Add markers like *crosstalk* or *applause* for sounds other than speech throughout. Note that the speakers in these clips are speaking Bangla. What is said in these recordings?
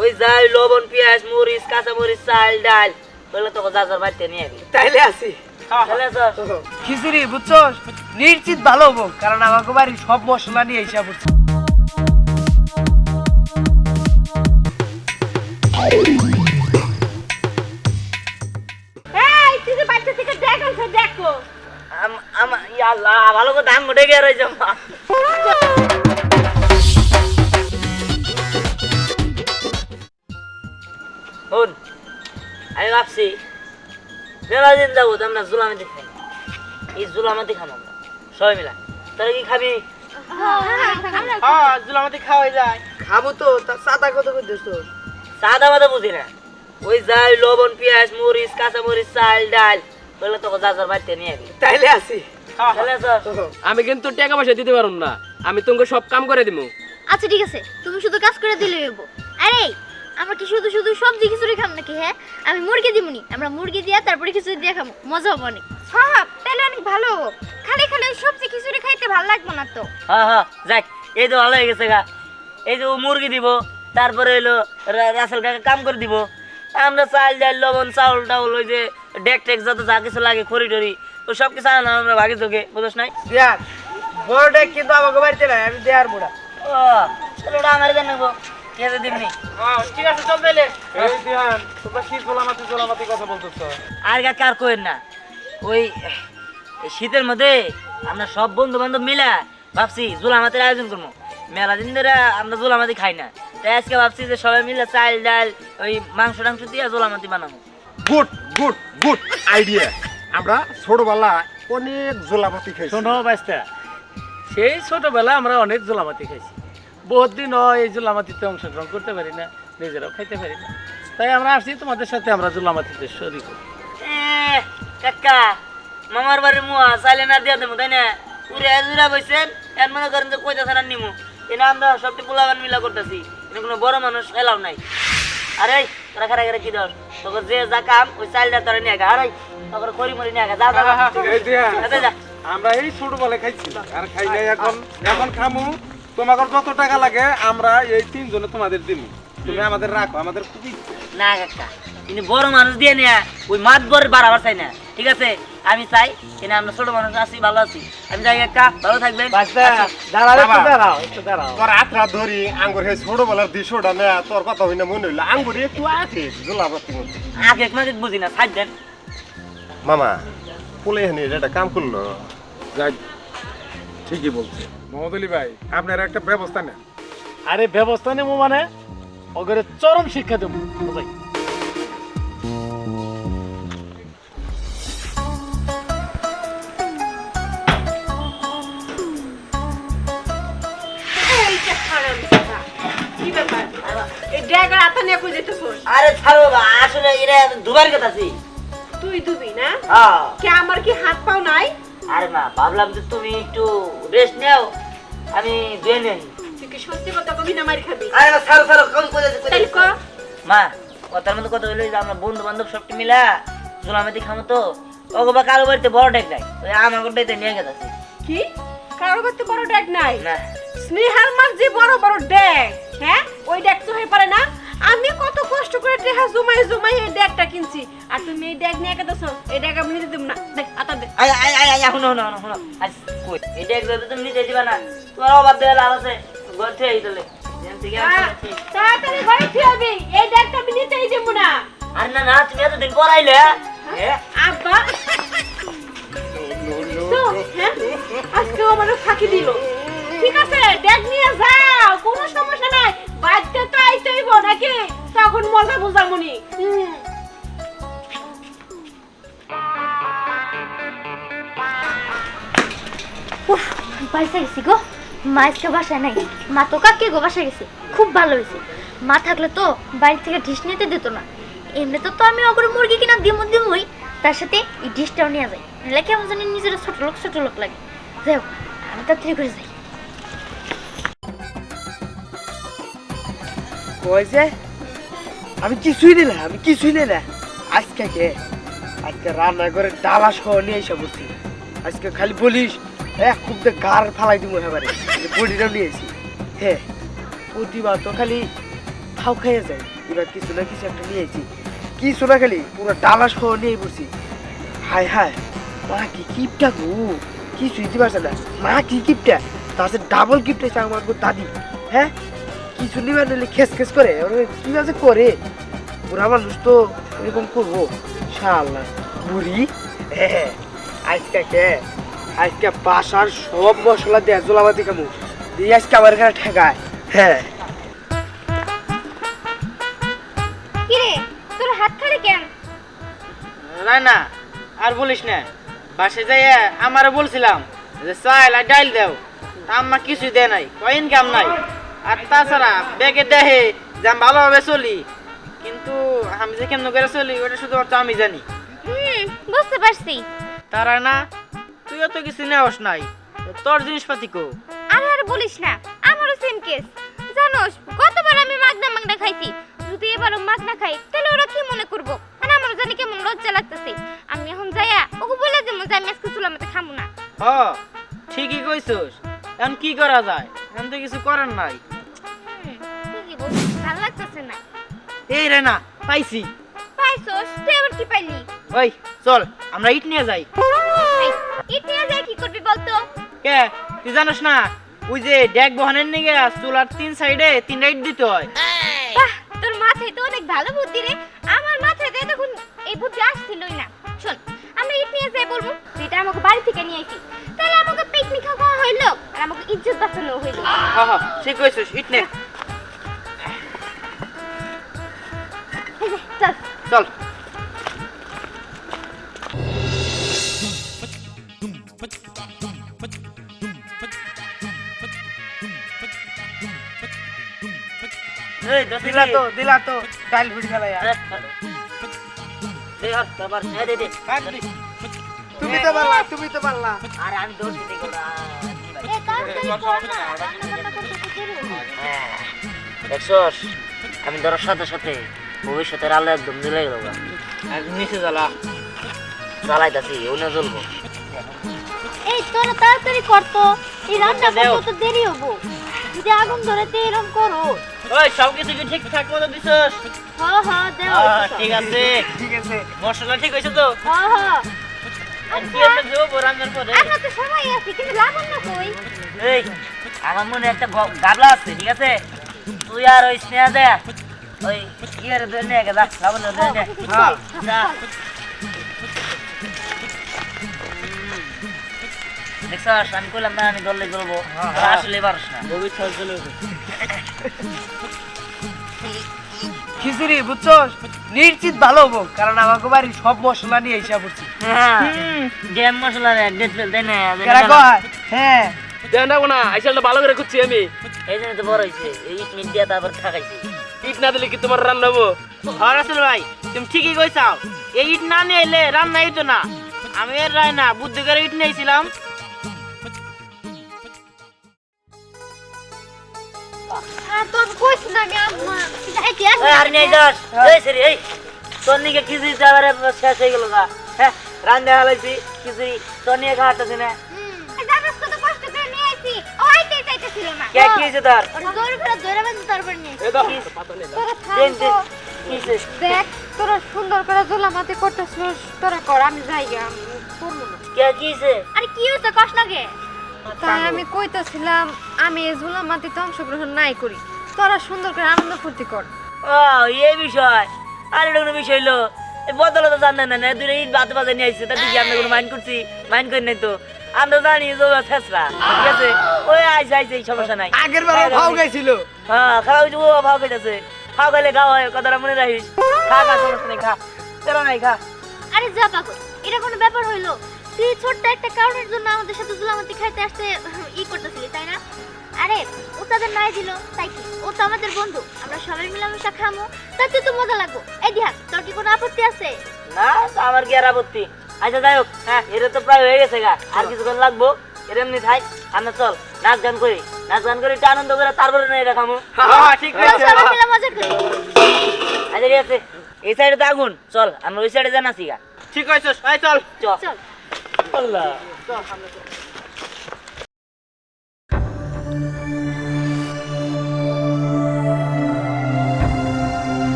ওই যাই লবণ পেঁয়াজ মরিচ কাঁচা মরিচ চাল ডাল। বলে তোকে যার বাড়িতে নিয়ে আবি তাইলে তো খিচুড়ি বুঝছ? নিশ্চিত ভালো হব কারণ আমাকে বাড়ি সব মশলা নিয়ে এসে পড়ছে। দেখ ইয়া ভালো করে মুটে গিয়ে রয়েছে মা। মেলা দিন যাব আমরা জুলামাতি খাই। এই জুলামাতি খাব আমরা। সবাই মিলা। তোরা কি খাবি? হ্যাঁ জুলামাতি খাওয়াই যায়। খাব তো তা সাদা কত সাদা মাদা বুঝি না। ওই যাই লবণ পেঁয়াজ মরিচ কাঁচা মরিচ চাল ডাল বলে তোকে যার যার বাড়িতে নিয়ে আবি। তাইলে আছি আমি কিন্তু টাকা পয়সা দিতে পারুম না। আমি তোমাকে সব কাম করে দিব আচ্ছা ঠিক আছে। তুমি শুধু কাজ করে দিলে আরে আমরা কি শুধু শুধু সবজি খিচুড়ি খাম নাকি হ্যাঁ? আমি মুরগি দিমুনি। আমরা মুরগি দিয়া তারপরে খিচুড়ি দিয়ে খাব মজা হবে অনেক। হ্যাঁ তাহলে অনেক ভালো। খালি খালি সবজি খিচুড়ি খাইতে ভালো লাগবে না তো। হ্যাঁ হ্যাঁ যাক এই তো ভালো হয়ে গেছে গা। এই যে ও মুরগি দিব তারপরে এলো রা- রাসেল কাকা কাম করে দিব। আমরা চাল ডাল লবণ চাউল টাউল ওই যে ডেক টেক যত যা কিছু লাগে খড়ি টড়ি ও সব কিছু আনা আমরা ভাগে চোখে বুঝোস নাই? দেয়ার বড়টা কিন্তু আমাকে বাড়িতে নাই আমি দেয়ার বুড়া। ও তাহলে ওটা আমার জানাব নেব ঠিক আছে দিবনি? ঠিক আছে চল তাইলে। এই দিহান তোমরা কি জোলামাতি জোলামাতি কথা বলতেছো? আর গা কার কোয়েন না? ওই শীতের মধ্যে আমরা সব বন্ধু বান্ধব মিলা ভাবছি জুলামাতের আয়োজন করব। মেলা দিন ধরে আমরা জুলামাতি খাই না। তাই আজকে ভাবছি যে সবাই মিলে চাল ডাল ওই মাংস টাংস দিয়ে জুলামাতি বানাবো। Good good good idea. আমরা ছোটবেলা অনেক জোলামাতি খাইছি। শোনো বাইস্তা। সেই ছোটবেলা আমরা অনেক জোলামাতি খাইছি। বহুত দিন হয় এই জোলামাতিতে অংশগ্রহণ করতে পারি না নিজেরাও খাইতে পারি না। তাই আমরা আসছি তোমাদের সাথে আমরা জোলামাতিতে শরীর করি। কাকা মামার বাড়ির মুয়া চাইলে না দিয়া দেবো তাই না? এজুরা বইছেন এর মনে করেন যে কইতা ছাড়া নিমু। এনে আমরা সবটি পোলাবান মিলা করতেছি এনে কোনো বড় মানুষ এলাও নাই। আরে তোরা খারা খারা কি দর তোকে যে যা কাম ওই চাইলটা তোরা নিয়ে গা আরে তোকে খড়ি মরি নিয়ে গা যা যা, যা। আমরা এই ছোটবেলা খাইছি আর খাই নাই এখন এখন খামু। তোমাদের যত টাকা লাগে আমরা এই তিনজনে তোমাদের দিব। তুমি আমাদের রাখো আমাদের খুবই না কাকা তিনি বড় মানুষ দিয়ে নেয়া ওই মাত বরের বাড়াবার চাই না। ঠিক আছে? আমি চাই কিনা আমরা ছোট মানুষ আছি ভালো আছি। আমি যাই কাকা ভালো থাকবেন। আচ্ছা। দাঁড়াও একটু বাবা। দাঁড়াও একটু তোর আত্রা ধরি আঙ্গুর সেই ছোটবেলার দৃশ্যটা না তোর কথা হইনা মনে হইল আঙ্গুর একটু আছে জোলামাতি মধ্যে আগে মাঝে বুঝি না ছাড় দেন। মামা পুলে হেনি এটা কাম করল? যাই ঠিকই বলছে। মোহাম্মদ আলী ভাই আপনার একটা ব্যবস্থা নেন। আরে ব্যবস্থা নেব মানে? ওগরে চরম শিক্ষা দেবো বুঝাই আরে ছাড়ো আসলে এটা দুবার কথা আছি তুই দুবি না? হ্যাঁ। কে আমার কি হাত পাও নাই? আরে মা ভাবলাম যে তুমি একটু রেস্ট নাও। আমি দিয়ে নেই। তুই কি সত্যি কথা কবি না মার খাবি? আরে মা ছাড়ো ছাড়ো কম করে দিতে তাইলে ক? মা কথার মধ্যে কথা হইল যে আমরা বন্ধু বান্ধব সবটি মিলা জোলামেতি খামো তো। ওগো বা কারও বাড়িতে বড় ডেক নাই ওই আমার গোটাইতে নিয়ে গেছে। কি? কারও বাড়িতে বড় ড্যাগ নাই? না। স্নেহার মার যে বড় বড় ডেক হ্যাঁ? ওই ডেক তো হয়ে পারে না। আমি কত কষ্ট করে টেহা জমাই জমাই এই ড্যাগটা কিনছি। আর তুমি এই ড্যাগ নিয়ে কেটেছো এই ড্যাগ আমি নিতে দেব না। দেখ আতা দে। আয় আয় আয় আয় শুনো শুনো শুনো আজ কই? এই এটা একদম তুমি নিতে দিবা না তোমার অবাদ দেওয়া লাভ আছে থেকে এই তোলে হ্যাঁ, তাড়াতাড়ি ঘরে ফিরবি এই ড্যাগটা আমি নিতেই দেব না। আর না না তুমি এতদিন পড়াইলে হ্যাঁ? আব্বা। হ্যাঁ আজকেও আমার ফাঁকি দিল। বাসা গেছি গো। মা আজকে বাসায় নাই। মা তো কাকে গো বাসায় গেছে। খুব ভালো হয়েছে। মা থাকলে তো বাড়ি থেকে ডিশ নিতে দিত না। এমনিতে তো আমি অগর মুরগি কিনা দিমু দিমুই। তার সাথে এই ডিশটাও নিয়ে যাই নাহলে কেমন জানি নিজের ছোট লোক ছোট লোক লাগে। যাই হোক, আমি তাড়াতাড়ি করে যাই। কইছে আমি কিছুই দিলাম আমি কিছুই দিই না। আজকে কে? আজকে রান্না করে ডালা সহ নিয়ে এসে বসছি। আজকে খালি বলিস এক খুব গার ফালাই দিব এবারে বডিটাও নিয়ে এসি হ্যাঁ প্রতিবার তো খালি ফাউ খাইয়ে যায়। এবার কিছু না কিছু একটা নিয়েছি কিছু না খালি পুরো ডালা সহ নিয়ে বসি। হায় হায়, মা কি কিপটা গো? কিছুই দিতে পারছে না। মা কি কিপটা? তার ডাবল কিপটা এসে আমার দাদি। হ্যাঁ কিছু নিবে নিলে খেস খেস করে। কি আছে করে? বুড়া মানুষ তো এরকম করব। শাল্লা বুড়ি। হ্যাঁ আজকে কে আজকে বাসার সব মশলা দেয় জোলাবাতি কামু দিয়ে আজকে আমার এখানে ঠেকায়। হ্যাঁ। কিরে তোর হাত খালি কেন? না না আর বলিস না। বাসে যাইয়া আমারে বলছিলাম যে চাল আর ডাইল দেও। আম্মা কিছুই দেয় নাই কয় ইনকাম নাই। আর তাছাড়া ব্যাগে দেহে যে আমি ভালোভাবে চলি কিন্তু আমি যে কেমন করে চলি ওটা শুধুমাত্র আমি জানি। হুম বুঝতে পারছি। তারা না তুইও তো কিছু নেওয়াস নাই। তোর জিনিসপাতি কো। আর আর বলিস না আমারও সেম কেস জানোস কতবার আমি মাগনা মাগনা খাইছি। যদি এবারও মাগনা খাই তাহলে ওরা কি মনে করব? আর আমারও জানি কেমন লজ্জা লাগতেছে। আমি এখন যাইয়া ওকে বলে দেবো যে আমি আজকে চুলামাতে খামু না। হ ঠিকই কইছস। এখন কি করা যায়? এখন তো কিছু করার নাই। ঠিকই বলছিস ভালো লাগতেছে না। এই রে না পাইছি। পাইছস তুই আবার কি পাইলি? ওই চল আমরা ইট নিয়ে যাই। ইট নিয়ে যায় কি করবি বলতো? কে? তুই জানিস না? ওই যে ডেক বহানের নিগে চুলার তিন সাইডে তিন রাইট দিতে হয়। বাহ তোর মাথায় তো অনেক ভালো বুদ্ধি রে। আমার মাথায় তো তখন এই বুদ্ধি আসছিলই না। শোন আমরা ইট নিয়ে যাই বলব যেটা আমাকে বাড়ি থেকে নিয়ে আইছি তাহলে আমাকে পিকনিক খাওয়া হইল আর আমাকে ইজ্জত বাঁচানো হইল। হ্যাঁ হ্যাঁ ঠিক কইছিস ইট নে। চল। চল। দিলা। তো দিলা তো তুমি তো পারলা তুমি তো পারলা। আরে আমি দৌড় দিতে। দেখছস ধরার সাথে সাথে ভবিষ্যতের আলো একদম মিলে গেল নিচে জ্বালা। জ্বালাইতাছি ওনে জ্বলবো। এই তোরা তাড়াতাড়ি করতো এই রান্না দেও। করতে তো দেরি হব। যদি আগুন ধরে তো এরকম করো। ওই সব কিছু কি ঠিকঠাক মতো দিছস? হ হ দেও ঠিক আছে। ঠিক আছে। মশলা ঠিক হয়েছে তো? হ হ আর কি আমরা রান্নার পরে? আমরা তো সবাই আছি কিন্তু লাবণ্য কই? এই আমার মনে একটা গাবলা আছে ঠিক আছে? তুই আর ওই স্নেহা দে ওই ইয়ের ধরে নিয়ে গেলা লাবণ্য ধরে নিয়ে হ্যাঁ। দেখছস আমি কইলাম না আমি দলে জ্বলবো আসলে পারস না। খিচুড়ি বুঝছস? নিশ্চিত ভালো হব কারণ আমাকে বাড়ি সব মশলা নিয়ে এসে পড়ছি। জ্যাম মশলা হ্যাঁ। দেন রাখব না আইসালটা ভালো করে খুঁজছি আমি। এই জন্য তো বড় হয়েছে এই ইট দিয়ে তারপর খাইছি। ইট না দিলে কি তোমার রান্না হব? আর আসলে ভাই তুমি ঠিকই কইছাও। এই ইট না নিয়ে এলে রান্না হইতো না। আমি এর রায় না বুদ্ধি করে ইট নিয়েছিলাম আর তো আমি কইছি না আমি আম্মা যাইতে আসি আর নিয়ে যাস এই সরি এই তোর নিকে খিচুড়ি শেষ হয়ে গেল গা হ্যাঁ হালাইছি খিচুড়ি নিয়ে খাওয়াতেছি না? দেখ সুন্দর করে জোলামাতি করতেছিস তোরা কর আমি যাই গে, করব না। কে কি হয়েছে? আরে কি হইছে কষ্ট লাগে তাই আমি কইতেছিলাম আমি এই জোলামাতিতে অংশগ্রহণ নাই করি। তোরা সুন্দর করে আনন্দ ফুর্তি কর। ও এই বিষয়। আর কোনো বিষয় হলো এই বদলে তো জানেন না দুটো ইট বাতে বাজে নিয়ে আসছে তাতে কি আমরা কোনো মাইন্ড করছি মাইন্ড করি নাই তো। আমরা জানি যে ওরা ছেসরা ঠিক আছে? ওই আইসে আইসে এই সমস্যা নাই। আগের বার ভাও গাইছিল। হ্যাঁ খাওয়া হয়েছে ও ভাও খাইতেছে। খাওয়া খাইলে খাওয়া হয় কথাটা মনে রাখিস। খা খা সমস্যা নেই খা। তেরো নাই খা। আরে যা পাগল এটা কোনো ব্যাপার হইল? তুই ছোট্ট একটা কারণের জন্য আমাদের সাথে জুলামাতি খাইতে আসতে ই করতেছিলি তাই না? আরে ও তাদের নাই দিল তাই কি? ও তো আমাদের বন্ধু আমরা সবাই মিলামিশা খামো তাতে তো মজা লাগবো। এই দিহা তোর কি কোনো আপত্তি আছে? না তা আমার কি আর আপত্তি? আচ্ছা যাই হোক হ্যাঁ এটা তো প্রায় হয়ে গেছে গা আর কিছুক্ষণ লাগবো এর এমনি থাই আমরা চল নাচ গান করি নাচ গান করি একটু আনন্দ করে তারপরে না এটা খামো। *laughs* ঠিক চল সবাই মিলে মজা করি। আচ্ছা ঠিক আছে এই সাইডে তো আগুন চল আমরা ওই সাইডে জানাছি গা। ঠিক আছে চল। চল। পাল্লা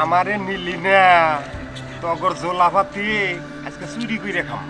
আমারে নিলি না তগর জোলা জোলাফাতি আজকে চুরি করে খাম।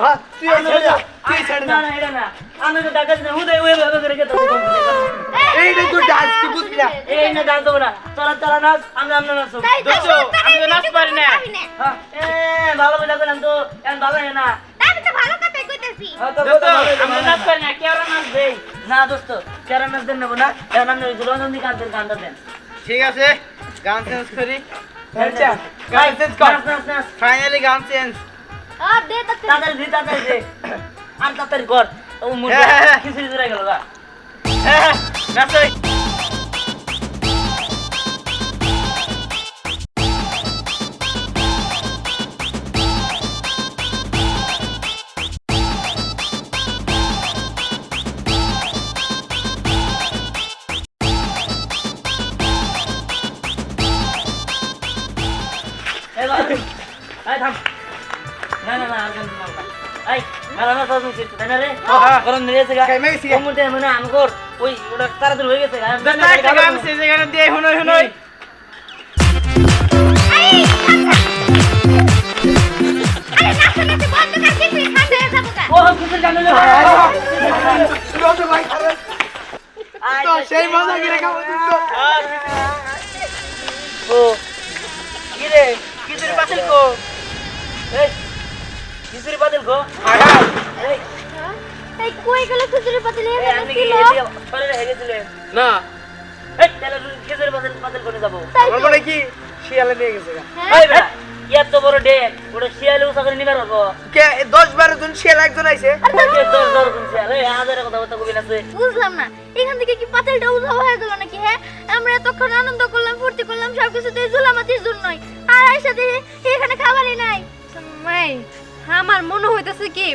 হ্যাঁ ছেড়ে যা তুই না, আমি তো টাকা দিতে হুদাই ওই ভাবে করে খেতে হবে। এইটাই তো ডান্স তুই বুঝবি না? এই না ডান্স হবে না। তোরা তোরা নাচ, আমি আমরা তো, আমি তো নাচ পারি না। হ্যাঁ, এ, ভালো বলে কইলাম তো, এখন ভালো হয় না। আমি তো ভালো কথাই কইতাছি। হ্যাঁ, দোস্ত, আমি নাচ পারি না কেউ নাচ দেই? না দোস্ত কেন নাচ দেন নেব না। এখন কান্তের গানটা দেন। ঠিক আছে গান চেঞ্জ করি। আচ্ছা, গান চেঞ্জ কর। নাচ, নাচ, নাচ। ফাইনালি গান চেঞ্জ। ও দে তো তাড়াতাড়ি দে, তাড়াতাড়ি দে। আর তাড়াতাড়ি কর। ও মুরগি হ্যাঁ, হ্যাঁ, হ্যাঁ। খিচুড়ি ধরে গেল গা হ্যাঁ নাচ এবার আয় থাম না না না আর গান না আই ভালো না তো সিট তাই না রে? হ্যাঁ। গরম নিয়ে গেছে গা। গেছি মানে আমগর ওই ওটা তাড়াতাড়ি হয়ে গেছে গা। গান সে জায়গাটা দিয়ে হুনই সেই মজা করে খাব ও খিচুড়ি পাতিল কো? এই খিচুড়ি পাতিল কো এই। এই কই গেল খুচুরি পাতিলে এই এখানে কি ছিল সরে রেখে না। এই তাহলে খিচুড়ি পাতিল পাতিল করে যাব। আমার মনে কি? শিয়ালে নিয়ে গেছে গা। এই বেটা ইয়ার বড় ডেক ওটা শিয়ালে উষা করে নিবার হব। কে? দশ বারো জন শিয়াল একজন আইছে। তোর তোর কোন শিয়াল? এই হাজারে কথা কথা কবি না বুঝলাম না। এখান থেকে কি পাতিলটা উধাও হয়ে গেল নাকি হ্যাঁ? আমরা এতক্ষণ আনন্দ করলাম ফুর্তি করলাম সবকিছু তো এই ঝুলামাতির জন্যই। আর এর সাথে মনে কি?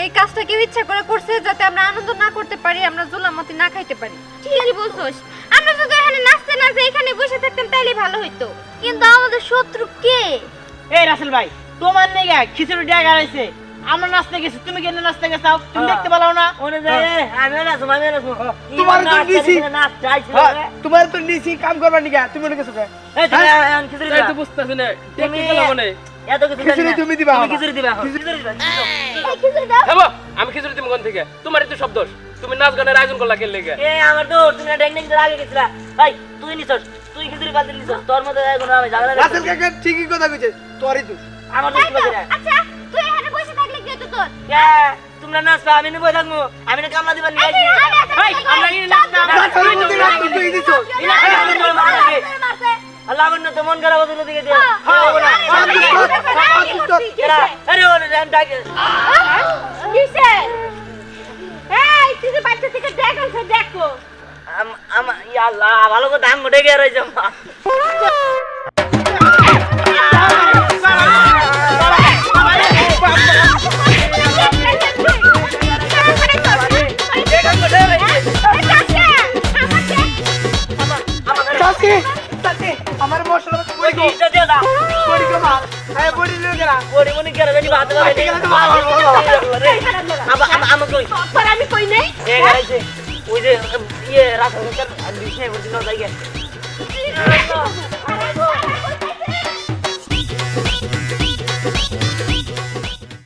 এই কাজটা কেউ ইচ্ছা করে করছে যাতে আমরা আনন্দ না করতে পারি আমরা জুলামতি না খাইতে পারি। ঠিকই বলছোস? আমরা যদি এখানে নাচতে নাচতে এখানে বসে থাকতাম তাইলে ভালো হইতো। কিন্তু আমাদের শত্রু কে? এই রাসেল ভাই তোমার নেগা খিচুড়ি ডেগা রয়েছে। আমরা নাচতে গেছি তুমি কেন নাচতে গেছাও? তুমি হ্যাঁ। দেখতে পালাও না। ওনে যায় এ, আমিও নাচবো আমিও নাচবো তোমার তো নিছি। হ্যাঁ তোমার তো নিছি কাম করবা নিগা তুমি করছ কে? এই তুমি খিচুড়ি তো বুঝতেছি না টেকনিক্যাল হবে না। এত কিছু খিচুড়ি তুমি দিবা তুমি খিচুড়ি দিবা খিচুড়ি- খিচুড়ি দিবা খিচুড়ি দাও হ্যাঁ আমি খিচুড়ি দিব কোন থেকে তোমারই তো সব দোষ তুমি নাচ গানের আয়োজন করলা কেন লেগে এ আমার তো তুমি ড্যাং ড্যাং আগে গেছিলা ভাই তুই নিছস তুই খিচুড়ি পাতিল নিছস তোর মতো এখন আমি ঝামেলা রাসেল কাকা ঠিকই কথা কইছে তোরই তো আমার দোষ তো? আচ্ছা তুই এখানে বসে থাকলে কি হতো তোর এ, তোমরা নাচবা আমি নিবই থাকব আমি না কামলা দিবা নিয়ে ভাই আমরা কি তুই। আল্লাহ আমার তো মন খারাপ হতো দিকে দিয়ে হ্যাঁ, হ্যাঁ না আরে, আরে, আরে, আরে, আরে, এরা আরে ওরে ডাকে। কিসে এই তুই যে বাচ্চা থেকে দেখ দেখো আম- আমা ইয়া আল্লাহ ভালো করে ধান গিয়ে রয়েছে মা। পড়ি লিও গেলা পরি মনি করে জানি ভাত করে আমা কই? তোর আমি কই নাই? এ গাইছে ওই যে ইয়ে রাত হচ্ছে দিছে বুঝিনো যাই গে আরে,